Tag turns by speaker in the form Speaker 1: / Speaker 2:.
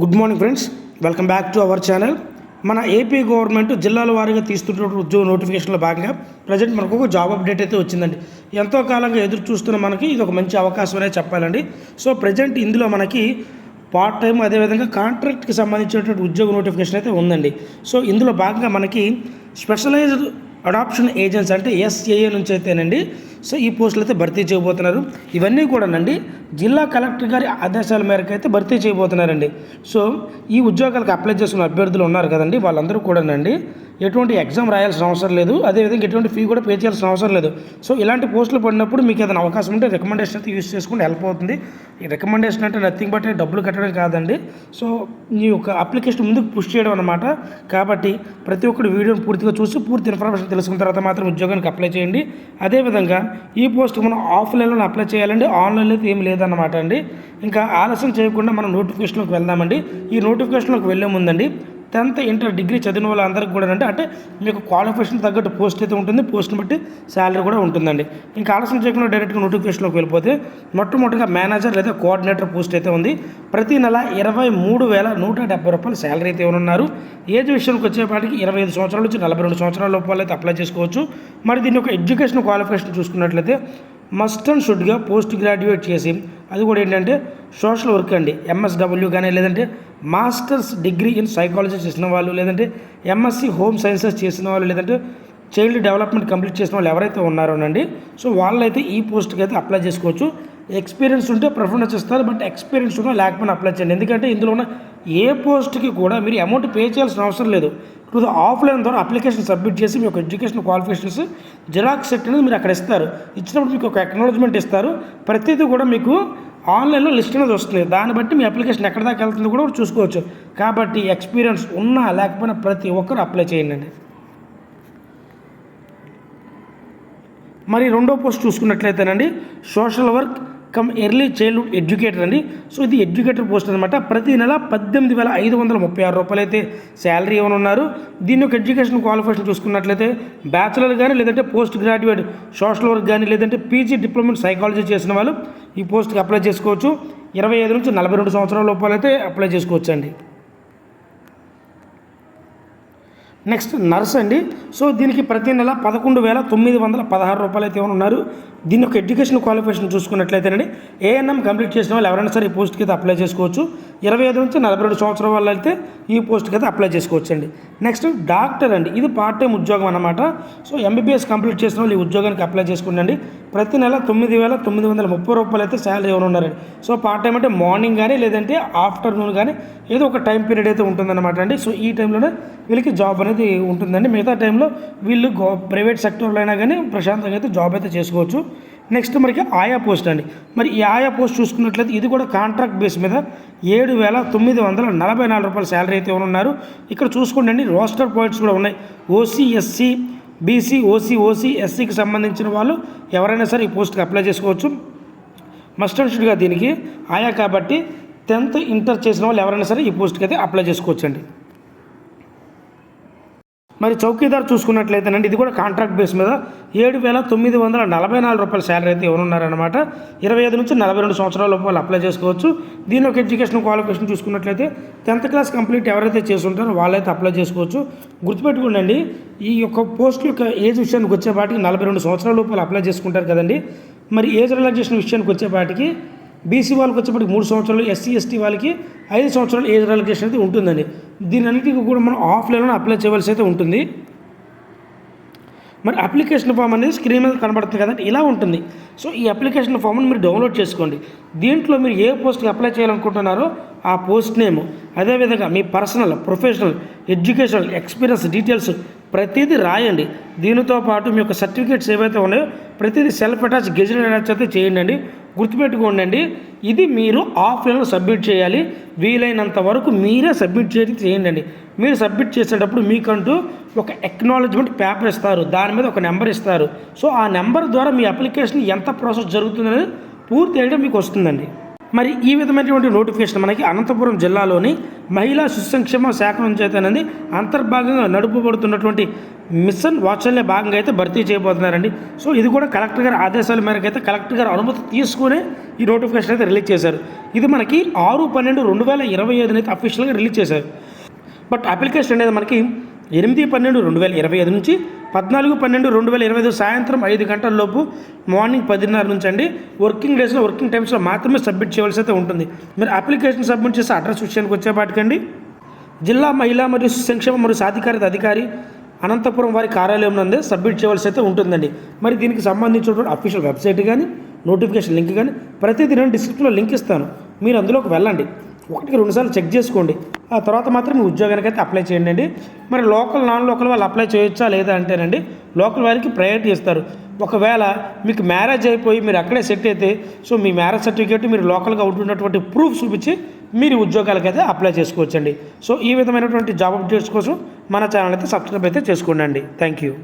Speaker 1: Good morning friends welcome back to our channel మన AP government జిల్లాల వారీగా తీస్తున్న ఉద్యోగ నోటిఫికేషన్లో భాగంగా ప్రజెంట్ మనకు ఒక జాబ్ అప్డేట్ అయితే వచ్చిందండి. ఎంతో కాలంగా ఎదురు చూస్తున్న మనకి ఇది ఒక మంచి అవకాశం అనేది చెప్పాలండి. సో ప్రజెంట్ ఇందులో మనకి పార్ట్ టైం అదేవిధంగా కాంట్రాక్ట్కి సంబంధించినటువంటి ఉద్యోగ నోటిఫికేషన్ అయితే ఉందండి. సో ఇందులో భాగంగా మనకి స్పెషలైజ్డ్ అడాప్షన్ ఏజెన్సీ అంటే ఎస్ఏఏ నుంచి అయితేనండి సో ఈ పోస్టులు అయితే భర్తీ చేయబోతున్నారు. ఇవన్నీ కూడానండి జిల్లా కలెక్టర్ గారి ఆదేశాల మేరకు అయితే భర్తీ చేయబోతున్నారండి. సో ఈ ఉద్యోగాలకు అప్లై చేసుకున్న అభ్యర్థులు ఉన్నారు కదండి వాళ్ళందరూ కూడానండి. ఎటువంటి ఎగ్జామ్ రాయాల్సిన అవసరం లేదు. అదేవిధంగా ఎటువంటి ఫీ కూడా పే చేయాల్సిన అవసరం లేదు. సో ఇలాంటి పోస్టులు పడినప్పుడు మీకు ఏదైనా అవకాశం ఉంటే రికమెండేషన్ అయితే యూస్ చేసుకుంటే హెల్ప్ అవుతుంది. ఈ రికమెండేషన్ అంటే నథింగ్ బట్ డబ్బులు కట్టడం కాదండి. సో మీ యొక్క అప్లికేషన్ ముందుకు పుష్ చేయడం అనమాట కాబట్టి ప్రతి ఒక్కరు వీడియోని పూర్తిగా చూసి పూర్తి ఇన్ఫర్మేషన్ తెలుసుకున్న తర్వాత మాత్రం ఉద్యోగానికి అప్లై చేయండి. అదేవిధంగా ఈ పోస్ట్ మనం ఆఫ్లైన్లో అప్లై చేయాలండి. ఆన్లైన్లో అయితే ఏం లేదన్నమాట అండి. ఇంకా ఆలస్యం చేయకుండా మనం నోటిఫికేషన్లోకి వెళ్దామండి. ఈ నోటిఫికేషన్లోకి వెళ్ళే ముందండి టెన్త్ ఇంటర్ డిగ్రీ చదివిన వాళ్ళందరికీ కూడా అంటే అంటే మీకు క్వాలిఫికేషన్ తగ్గట్టు పోస్ట్ అయితే ఉంటుంది పోస్ట్ని బట్టి శాలరీ కూడా ఉంటుందండి. ఇంకా ఆలస్యం చేయకుండా డైరెక్ట్గా నోటిఫికేషన్లోకి వెళ్ళిపోతే మొట్టమొదటిగా మేనేజర్ లేదా కోఆర్డినేటర్ పోస్ట్ అయితే ఉంది. ప్రతి నెల ఇరవై మూడు వేల నూట డెబ్బై రూపాయలు శాలరీ అయితే ఉన్నారు ఏజ్ విషయానికి వచ్చేపాటికి ఇరవై ఐదు సంవత్సరాల నుంచి నలభై రెండు సంవత్సరాల లోపల అయితే అప్లై చేసుకోవచ్చు. మరి దీని యొక్క ఎడ్యుకేషన్ క్వాలిఫికేషన్ చూసుకున్నట్లయితే మస్ట్ అండ్ షుడ్గా పోస్ట్ గ్రాడ్యుయేట్ చేసి అది కూడా ఏంటంటే సోషల్ వర్క్ అండి ఎంఎస్డబ్ల్యూ కానీ లేదంటే మాస్టర్స్ డిగ్రీ ఇన్ సైకాలజీ చేసిన వాళ్ళు లేదంటే ఎంఎస్సి హోమ్ సైన్సెస్ చేసిన వాళ్ళు లేదంటే చైల్డ్ డెవలప్మెంట్ కంప్లీట్ చేసిన వాళ్ళు ఎవరైతే ఉన్నారోనండి సో వాళ్ళైతే ఈ పోస్ట్కి అయితే అప్లై చేసుకోవచ్చు. ఎక్స్పీరియన్స్ ఉంటే ప్రిఫరెన్స్ ఇస్తారు బట్ ఎక్స్పీరియన్స్ ఉన్నా లేకపోయినా అప్లై చేయండి. ఎందుకంటే ఇందులో ఉన్న ఏ పోస్ట్కి కూడా మీరు అమౌంట్ పే చేయాల్సిన అవసరం లేదు. ఇప్పుడు ఆఫ్లైన్ ద్వారా అప్లికేషన్ సబ్మిట్ చేసి మీ యొక్క ఎడ్యుకేషన్ క్వాలిఫికేషన్స్ జిరాక్స్ సెట్ అనేది మీరు అక్కడ ఇస్తారు. ఇచ్చినప్పుడు మీకు ఒక అక్నాలజ్మెంట్ ఇస్తారు. ప్రతిదీ కూడా మీకు ఆన్లైన్లో లిస్ట్ అనేది వస్తుంది. దాన్ని బట్టి మీ అప్లికేషన్ ఎక్కడ దాకా వెళ్తుందో కూడా చూసుకోవచ్చు. కాబట్టి ఎక్స్పీరియన్స్ ఉన్నా లేకపోయినా ప్రతి ఒక్కరు అప్లై చేయండి. మరి రెండో post చూసుకున్నట్లయితేనండి social work cum early childhood educator అండి. సో ఇది ఎడ్యుకేటర్ పోస్ట్ అనమాట ప్రతి నెల పద్దెనిమిది వేల ఐదు వందల ముప్పై ఆరు రూపాయలు అయితే శాలరీ ఇవ్వనున్నారు. ఉన్నారు దీని యొక్క ఎడ్యుకేషన్ క్వాలిఫికేషన్ చూసుకున్నట్లయితే బ్యాచిలర్ కానీ లేదంటే పోస్ట్ గ్రాడ్యుయేట్ సోషల్ వర్క్ కానీ లేదంటే పీజీ డిప్లొమా సైకాలజీ చేసిన వాళ్ళు ఈ పోస్ట్కి అప్లై చేసుకోవచ్చు. ఇరవై ఐదు నుంచి నలభై రెండు సంవత్సరాల లోపల అయితే అప్లై చేసుకోవచ్చు అండి నెక్స్ట్ నర్స్ అండి. సో దీనికి ప్రతి నెల పదకొండు వేల తొమ్మిది వందల పదహారు రూపాయలు అయితే ఉన్నారు దీని యొక్క ఎడ్యుకేషన్ క్వాలిఫికేషన్ చూసుకున్నట్లయితేనండి ఏఎన్ఎం కంప్లీట్ చేసిన వాళ్ళు ఎవరైనా సరే ఈ పోస్ట్కి అయితే అప్లై చేసుకోవచ్చు. ఇరవై ఐదు నుంచి నలభై రెండు సంవత్సరాల వాళ్ళు అయితే ఈ పోస్ట్కి అయితే అప్లై చేసుకోవచ్చండి. నెక్స్ట్ డాక్టర్ అండి ఇది పార్ట్ టైం ఉద్యోగం అనమాట సో ఎంబీబీఎస్ కంప్లీట్ చేసిన వాళ్ళు ఈ ఉద్యోగానికి అప్లై చేసుకుండండి. ప్రతి నెల తొమ్మిది వేల తొమ్మిది వందల ముప్పై రూపాయలు అయితే శాలరీ ఉన్నారండి? సో పార్ట్ టైం అంటే మార్నింగ్ కానీ లేదంటే ఆఫ్టర్నూన్ కానీ ఏదో ఒక టైం పీరియడ్ అయితే ఉంటుందన్నమాట అండి. సో ఈ టైంలోనే వీళ్ళకి జాబ్ అనేది ఉంటుందండి. మిగతా టైంలో వీళ్ళు గో ప్రైవేట్ సెక్టర్లో అయినా కానీ ప్రశాంతంగా అయితే జాబ్ అయితే చేసుకోవచ్చు. నెక్స్ట్ మనకి ఆయా పోస్ట్ అండి. మరి ఈ ఆయా పోస్ట్ చూసుకున్నట్లయితే ఇది కూడా కాంట్రాక్ట్ బేస్ మీద ఏడు వేల తొమ్మిది వందల నలభై నాలుగు రూపాయల శాలరీ అయితే ఉన్నారు. ఇక్కడ చూసుకోండి రోస్టర్ పాయింట్స్ కూడా ఉన్నాయి. OC SC BC OC OC ఎస్సీకి సంబంధించిన వాళ్ళు ఎవరైనా సరే ఈ పోస్ట్కి అప్లై చేసుకోవచ్చు. మస్ట్ అండ్ దీనికి ఆయా కాబట్టి టెన్త్ ఇంటర్ చేసిన వాళ్ళు ఎవరైనా సరే ఈ పోస్ట్కి అయితే అప్లై చేసుకోవచ్చండి. మరి చౌకీదార్ చూసుకున్నట్లయితేనండి ఇది కూడా కాంట్రాక్ట్ బేస్ మీద ఏడు వేల తొమ్మిది వందల నలభై నాలుగు రూపాయల శాలరీ అయితే ఇవ్వనున్నారనమాట ఇరవై ఐదు నుంచి నలభై రెండు సంవత్సరాల లోపల అప్లై చేసుకోవచ్చు. దీని ఒక ఎడ్యుకేషన్ క్వాలిఫికేషన్ చూసుకున్నట్లయితే టెన్త్ క్లాస్ కంప్లీట్ ఎవరైతే చేస్తుంటారో వాళ్ళైతే అప్లై చేసుకోవచ్చు. గుర్తుపెట్టుకోండి ఈ యొక్క పోస్ట్ యొక్క ఏజ్ విషయానికి వచ్చేపాటికి నలభై రెండు సంవత్సరాల లోపల అప్లై చేసుకుంటారు కదండి. మరి ఏజ్ రిలాక్సేషన్ విషయానికి వచ్చేపాటికి బీసీ వాళ్ళకి వచ్చేప్పటికి మూడు సంవత్సరాలు ఎస్సీ ఎస్టీ వాళ్ళకి ఐదు సంవత్సరాలు ఏజ్ రిలాక్సేషన్ అయితే ఉంటుందండి. దీని అన్నిటికీ కూడా మనం ఆఫ్లైన్లో అప్లై చేయవలసి అయితే ఉంటుంది. మరి అప్లికేషన్ ఫామ్ అనేది స్క్రీన్ మీద కనబడుతుంది కదండి ఇలా ఉంటుంది. సో ఈ అప్లికేషన్ ఫామ్ని మీరు డౌన్లోడ్ చేసుకోండి. దీంట్లో మీరు ఏ పోస్ట్కి అప్లై చేయాలనుకుంటున్నారో ఆ పోస్ట్ నేమ్ అదేవిధంగా మీ personal professional educational experience details ప్రతిదీ రాయండి. దీనితో పాటు మీ యొక్క సర్టిఫికేట్స్ ఏవైతే ఉన్నాయో ప్రతిదీ సెల్ఫ్ అటాచ్ గెజెట్ అటాచ్ అయితే చేయండి గుర్తుపెట్టుకోండి ఇది మీరు ఆఫ్లైన్లో సబ్మిట్ చేయాలి. వీలైనంత వరకు మీరే సబ్మిట్ చేసి చేయండి మీరు సబ్మిట్ చేసేటప్పుడు మీకంటూ ఒక ఎక్నాలజ్మెంట్ పేపర్ ఇస్తారు. దాని మీద ఒక నెంబర్ ఇస్తారు. సో ఆ నెంబర్ ద్వారా మీ అప్లికేషన్ ఎంత ప్రాసెస్ జరుగుతుందనేది పూర్తి అయ్యడం మీకు వస్తుందండి. మరి ఈ విధమైనటువంటి నోటిఫికేషన్ మనకి అనంతపురం జిల్లాలోని మహిళా శిశు సంక్షేమ శాఖ నుంచి అయితే అనేది అంతర్భాగంగా నడుపబడుతున్నటువంటి మిషన్ వాత్సల్య భాగంగా అయితే భర్తీ చేయబోతున్నారండి. సో ఇది కూడా కలెక్టర్ గారి ఆదేశాల మేరకు అయితే కలెక్టర్ గారు అనుమతి తీసుకునే ఈ నోటిఫికేషన్ అయితే రిలీజ్ చేశారు. ఇది మనకి ఆరు పన్నెండు రెండు వేల ఇరవై ఐదున అయితే అఫీషియల్గా రిలీజ్ చేశారు. బట్ అప్లికేషన్ అనేది మనకి ఎనిమిది పన్నెండు రెండు వేల ఇరవై ఐదు నుంచి పద్నాలుగు పన్నెండు రెండు వేల ఇరవై ఐదు సాయంత్రం ఐదు గంటల లోపు మార్నింగ్ పదిన్నర నుంచి అండి. వర్కింగ్ డేస్లో వర్కింగ్ టైమ్స్లో మాత్రమే సబ్మిట్ చేయవలసి అయితే ఉంటుంది. మీరు అప్లికేషన్ సబ్మిట్ చేసే అడ్రస్ విషయానికి వచ్చేపాటికండి. జిల్లా మహిళా మరియు సంక్షేమ మరియు సాధికారిత అధికారి అనంతపురం వారి కార్యాలయం నందే సబ్మిట్ చేయవలసి అయితే ఉంటుందండి. మరి దీనికి సంబంధించినటువంటి అఫీషియల్ వెబ్సైట్ కానీ నోటిఫికేషన్ లింక్ కానీ ప్రతిదీ నేను డిస్క్రిప్షన్లో లింక్ ఇస్తాను. మీరు అందులోకి వెళ్ళండి. ఒకటికి రెండుసార్లు చెక్ చేసుకోండి. ఆ తర్వాత మాత్రం మీ ఉద్యోగానికి అయితే అప్లై చేయండి అండి. మరి లోకల్ నాన్ లోకల్ వాళ్ళు అప్లై చేయొచ్చా లేదా అంటేనండి లోకల్ వారికి ప్రయారిటీ ఇస్తారు. ఒకవేళ మీకు మ్యారేజ్ అయిపోయి మీరు అక్కడే సెట్ అయితే సో మీ మ్యారేజ్ సర్టిఫికేట్ మీరు లోకల్గా ఉంటున్నటువంటి ప్రూఫ్ చూపించి మీరు ఉద్యోగాలకు అయితే అప్లై చేసుకోవచ్చండి. సో ఈ విధమైనటువంటి జాబ్ అప్డేట్స్ కోసం మన ఛానల్ అయితే సబ్స్క్రైబ్ అయితే చేసుకోండి థ్యాంక్ యూ